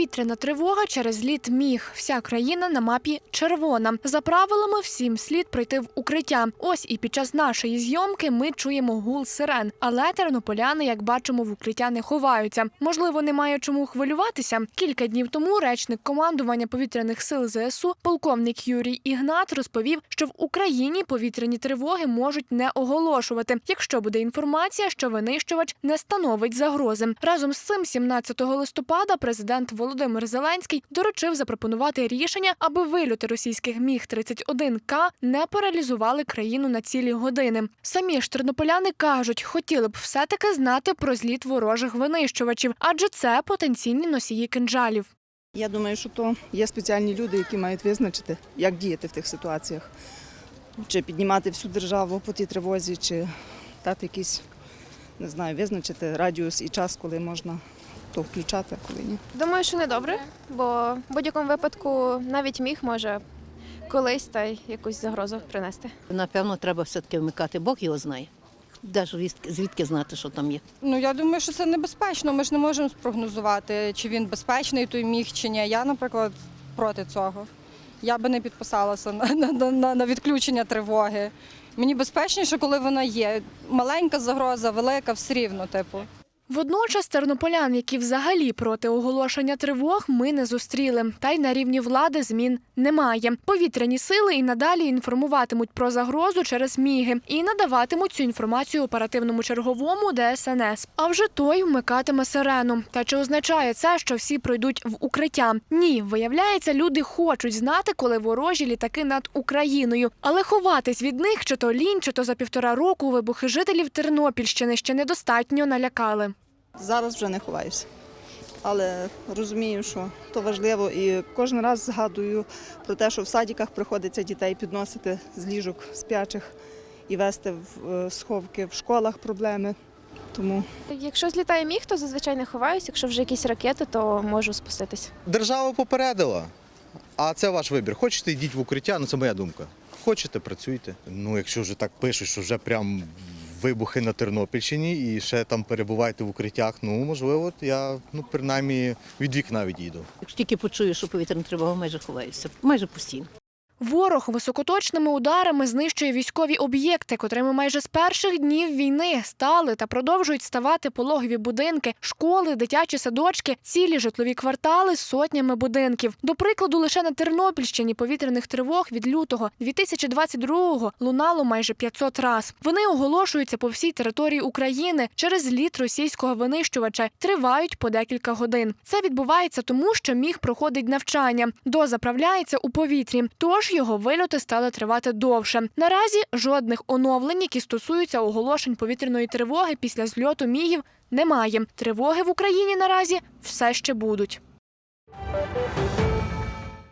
Повітряна тривога через літ міг. Вся країна на мапі червона. За правилами, всім слід пройти в укриття. Ось і під час нашої зйомки ми чуємо гул сирен. Але тернополяни, як бачимо, в укриття не ховаються. Можливо, немає чому хвилюватися. Кілька днів тому речник командування повітряних сил ЗСУ, полковник Юрій Ігнат, розповів, що в Україні повітряні тривоги можуть не оголошувати, якщо буде інформація, що винищувач не становить загрози. Разом з цим, 17 листопада, президент Володимир Зеленський доручив запропонувати рішення, аби вильоти російських міг 31 к не паралізували країну на цілі години. Самі ж тернополяни кажуть, хотіли б все-таки знати про зліт ворожих винищувачів, адже це потенційні носії кинджалів. Я думаю, що то є спеціальні люди, які мають визначити, як діяти в тих ситуаціях. Чи піднімати всю державу по тій тривозі, чи дати якийсь, не знаю, визначити радіус і час, коли можна то включати, а коли ні. Думаю, що не добре, бо в будь-якому випадку навіть міг може колись та й якусь загрозу принести. Напевно, треба все-таки вмикати, Бог його знає. Де ж звідки, звідки знати, що там є? Ну я думаю, що це небезпечно. Ми ж не можемо спрогнозувати, чи він безпечний той міг, чи ні. Я, наприклад, проти цього. Я би не підписалася на, на, на, на відключення тривоги. Мені безпечніше, коли вона є. Маленька загроза, велика, все рівно, типу. Водночас тернополян, які взагалі проти оголошення тривог, ми не зустріли. Та й на рівні влади змін немає. Повітряні сили і надалі інформуватимуть про загрозу через міги і надаватимуть цю інформацію оперативному черговому ДСНС. А вже той вмикатиме сирену. Та чи означає це, що всі пройдуть в укриття? Ні, виявляється, люди хочуть знати, коли ворожі літаки над Україною, але ховатись від них чи то лінь, чи то за півтора року вибухи жителів Тернопільщини ще недостатньо налякали. Зараз вже не ховаюся. Але розумію, що то важливо і кожен раз згадую про те, що в садиках приходиться дітей підносити з ліжок спячих і вести в е, сховки в школах проблеми. Тому Якщо злітає міг, то зазвичай не ховаюсь. Якщо вже якісь ракети, то можу спуститись. Держава попередила. А це ваш вибір. Хочете, йдіть в укриття, ну це моя думка. Хочете, працюйте. Ну, якщо вже так пишуть, що вже прям вибухи на Тернопільщині і ще там перебуваєте в укриттях, ну можливо, я ну принаймні від вікна відійду. Як тільки почую, що повітряна тривога, майже ховаюся. Майже постійно. Ворог високоточними ударами знищує військові об'єкти, котрими майже з перших днів війни стали та продовжують ставати пологові будинки, школи, дитячі садочки, цілі житлові квартали з сотнями будинків. До прикладу, лише на Тернопільщині повітряних тривог від лютого 2022-го лунало майже 500 раз. Вони оголошуються по всій території України через літ російського винищувача. Тривають по декілька годин. Це відбувається тому, що міг проходить навчання. До заправляється у повітрі. Його вильоти стали тривати довше. Наразі жодних оновлень, які стосуються оголошень повітряної тривоги після зльоту мігів, немає. Тривоги в Україні наразі все ще будуть.